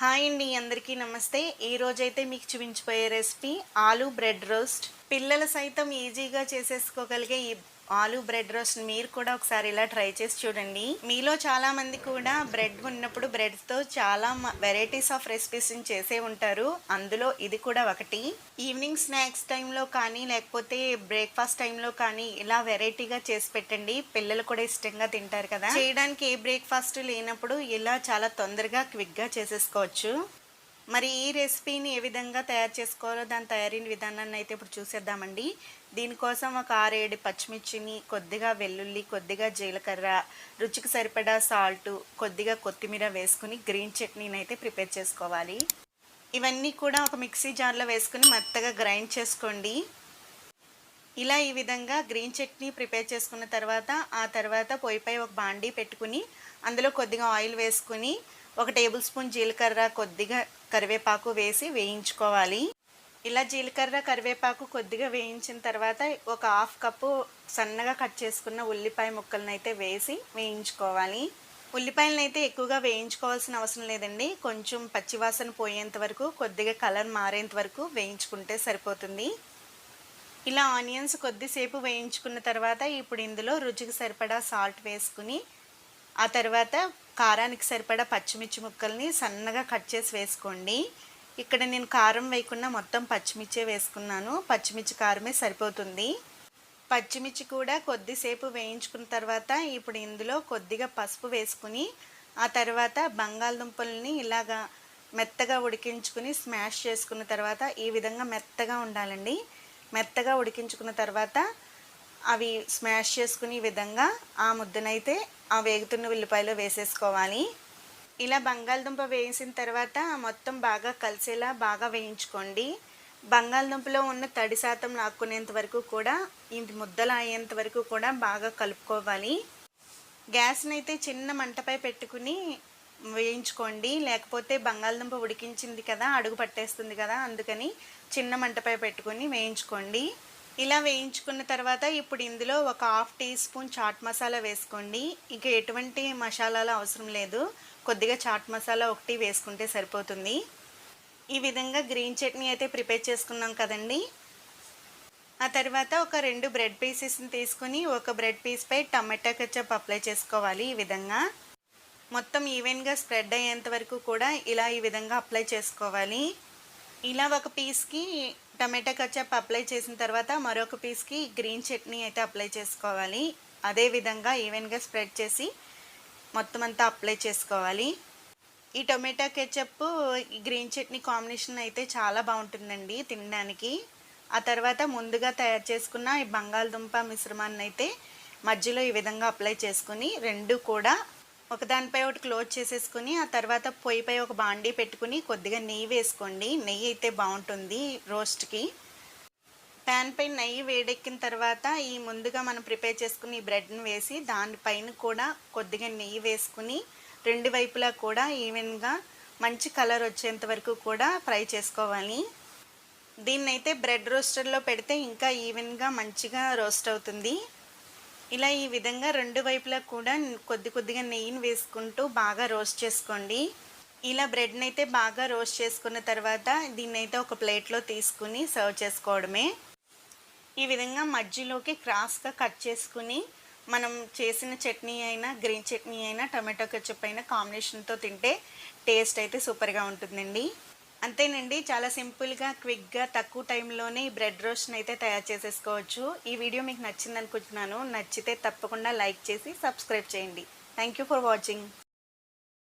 Hi అండి అందరికీ నమస్తే. ఈరోజైతే రోజైతే మీకు చూపించిపోయే రెసిపీ ఆలూ బ్రెడ్ రోస్ట్. పిల్లలు సైతం ఈజీగా చేసేసుకోగలిగే ఈ ఆలూ బ్రెడ్ రోస్ట్ మీరు కూడా ఒకసారి ఇలా ట్రై చేసి చూడండి. మీలో చాలా మంది కూడా బ్రెడ్ ఉన్నప్పుడు బ్రెడ్తో చాలా వెరైటీస్ ఆఫ్ రెసిపీస్ చేసే ఉంటారు. అందులో ఇది కూడా ఒకటి. ఈవినింగ్ స్నాక్స్ టైంలో కానీ లేకపోతే బ్రేక్ఫాస్ట్ టైంలో కానీ ఇలా వెరైటీగా చేసి పెట్టండి. పిల్లలు కూడా ఇష్టంగా తింటారు కదా. చేయడానికి ఏ బ్రేక్ఫాస్ట్ లేనప్పుడు ఇలా చాలా తొందరగా క్విక్గా చేసేసుకోవచ్చు. మరి ఈ రెసిపీని ఏ విధంగా తయారు చేసుకోవాలో దాని తయారీ విధానాన్ని అయితే ఇప్పుడు చూసేద్దామండి. దీనికోసం ఒక ఆరేడు పచ్చిమిర్చిని కొద్దిగా వెల్లుల్లి కొద్దిగా జీలకర్ర రుచికి సరిపడా సాల్ట్ కొద్దిగా కొత్తిమీర వేసుకుని గ్రీన్ చట్నీని అయితే ప్రిపేర్ చేసుకోవాలి. ఇవన్నీ కూడా ఒక మిక్సీ జార్లో వేసుకుని మెత్తగా గ్రైండ్ చేసుకోండి. ఇలా ఈ విధంగా గ్రీన్ చట్నీ ప్రిపేర్ చేసుకున్న తర్వాత ఆ తర్వాత పొయ్యిపై ఒక బాండీ పెట్టుకుని అందులో కొద్దిగా ఆయిల్ వేసుకుని ఒక టేబుల్ స్పూన్ జీలకర్ర కొద్దిగా కరివేపాకు వేసి వేయించుకోవాలి. ఇలా జీలకర్ర కరివేపాకు కొద్దిగా వేయించిన తర్వాత ఒక హాఫ్ కప్పు సన్నగా కట్ చేసుకున్న ఉల్లిపాయ ముక్కలను అయితే వేసి వేయించుకోవాలి. ఉల్లిపాయలను అయితే ఎక్కువగా వేయించుకోవాల్సిన అవసరం లేదండి. కొంచెం పచ్చివాసన పోయేంత వరకు కొద్దిగా కలర్ మారేంత వరకు వేయించుకుంటే సరిపోతుంది. ఇలా ఆనియన్స్ కొద్దిసేపు వేయించుకున్న తర్వాత ఇప్పుడు ఇందులో రుచికి సరిపడా సాల్ట్ వేసుకుని ఆ తర్వాత కారానికి సరిపడా పచ్చిమిర్చి ముక్కల్ని సన్నగా కట్ చేసి వేసుకోండి. ఇక్కడ నేను కారం వేయకుండా మొత్తం పచ్చిమిర్చే వేసుకున్నాను. పచ్చిమిర్చి కారమే సరిపోతుంది. పచ్చిమిర్చి కూడా కొద్దిసేపు వేయించుకున్న తర్వాత ఇప్పుడు ఇందులో కొద్దిగా పసుపు వేసుకుని ఆ తర్వాత బంగాళదుంపల్ని ఇలాగా మెత్తగా ఉడికించుకుని స్మాష్ చేసుకున్న తర్వాత ఈ విధంగా మెత్తగా ఉండాలండి. మెత్తగా ఉడికించుకున్న తర్వాత అవి స్మాష్ చేసుకునే విధంగా ఆ ముద్దనైతే ఆ వేగుతున్న ఉల్లిపాయలో వేసేసుకోవాలి. ఇలా బంగాళదుంప వేసిన తర్వాత మొత్తం బాగా కలిసేలా బాగా వేయించుకోండి. బంగాళదుంపలో ఉన్న తడి శాతం లాక్కునేంత వరకు కూడా ఇది ముద్దలు అయ్యేంత వరకు కూడా బాగా కలుపుకోవాలి. గ్యాస్ని అయితే చిన్న మంటపై పెట్టుకుని వేయించుకోండి. లేకపోతే బంగాళదుంప ఉడికించింది కదా అడుగు పట్టేస్తుంది కదా అందుకని చిన్న మంటపై పెట్టుకుని వేయించుకోండి. ఇలా వేయించుకున్న తర్వాత ఇప్పుడు ఇందులో ఒక half teaspoon chaat masala వేసుకోండి. ఇంకా ఎటువంటి మసాలాలు అవసరం లేదు. కొద్దిగా చాట్ మసాలా ఒకటి వేసుకుంటే సరిపోతుంది. ఈ విధంగా గ్రీన్ చట్నీ అయితే ప్రిపేర్ చేసుకున్నాం కదండి. ఆ తర్వాత ఒక రెండు బ్రెడ్ పీసెస్ని తీసుకుని ఒక బ్రెడ్ పీస్పై టమాటా కచ్చప్ అప్లై చేసుకోవాలి ఈ విధంగా. మొత్తం ఈవెన్గా స్ప్రెడ్ అయ్యేంత వరకు కూడా ఇలా ఈ విధంగా అప్లై చేసుకోవాలి. ఇలా ఒక పీస్కి టమాటా కచ్చప్ అప్లై చేసిన తర్వాత మరొక పీస్కి గ్రీన్ చట్నీ అయితే అప్లై చేసుకోవాలి. అదే విధంగా ఈవెన్గా స్ప్రెడ్ చేసి మొత్తం అంతా అప్లై చేసుకోవాలి. ఈ టొమాటో కెచప్ ఈ గ్రీన్ చట్నీ కాంబినేషన్ అయితే చాలా బాగుంటుందండి తినడానికి. ఆ తర్వాత ముందుగా తయారు చేసుకున్న ఈ బంగాళదుంప మిశ్రమాన్ని అయితే మధ్యలో ఈ విధంగా అప్లై చేసుకుని రెండు కూడా ఒకదానిపై ఒకటి క్లోజ్ చేసేసుకుని ఆ తర్వాత పొయ్యిపై ఒక బాండీ పెట్టుకుని కొద్దిగా నెయ్యి వేసుకోండి. నెయ్యి అయితే బాగుంటుంది రోస్ట్కి. ప్యాన్ పై నెయ్యి వేడెక్కిన తర్వాత ఈ ముందుగా మనం ప్రిపేర్ చేసుకుని ఈ బ్రెడ్ని వేసి దానిపైన కూడా కొద్దిగా నెయ్యి వేసుకుని రెండు వైపులా కూడా ఈవెన్గా మంచి కలర్ వచ్చేంత వరకు కూడా ఫ్రై చేసుకోవాలి. దీన్నైతే బ్రెడ్ రోస్టర్లో పెడితే ఇంకా ఈవెన్గా మంచిగా రోస్ట్ అవుతుంది. ఇలా ఈ విధంగా రెండు వైపులా కూడా కొద్ది కొద్దిగా నెయ్యిని వేసుకుంటూ బాగా రోస్ట్ చేసుకోండి. ఇలా బ్రెడ్ని అయితే బాగా రోస్ట్ చేసుకున్న తర్వాత దీన్ని అయితే ఒక ప్లేట్లో తీసుకుని సర్వ్ చేసుకోవడమే. ఈ విధంగా మధ్యలోకి క్రాస్గా కట్ చేసుకుని మనం చేసిన చట్నీ అయినా గ్రీన్ చట్నీ అయినా టమాటో కచ్చప్ అయినా కాంబినేషన్తో తింటే టేస్ట్ అయితే సూపర్గా ఉంటుందండి. అంతేనండి చాలా సింపుల్గా క్విక్గా తక్కువ టైంలోనే ఈ బ్రెడ్ రోస్ట్ని అయితే తయారు చేసేసుకోవచ్చు. ఈ వీడియో మీకు నచ్చింది అనుకుంటున్నాను నచ్చితే తప్పకుండా లైక్ చేసి సబ్స్క్రైబ్ చేయండి. Thank for watching.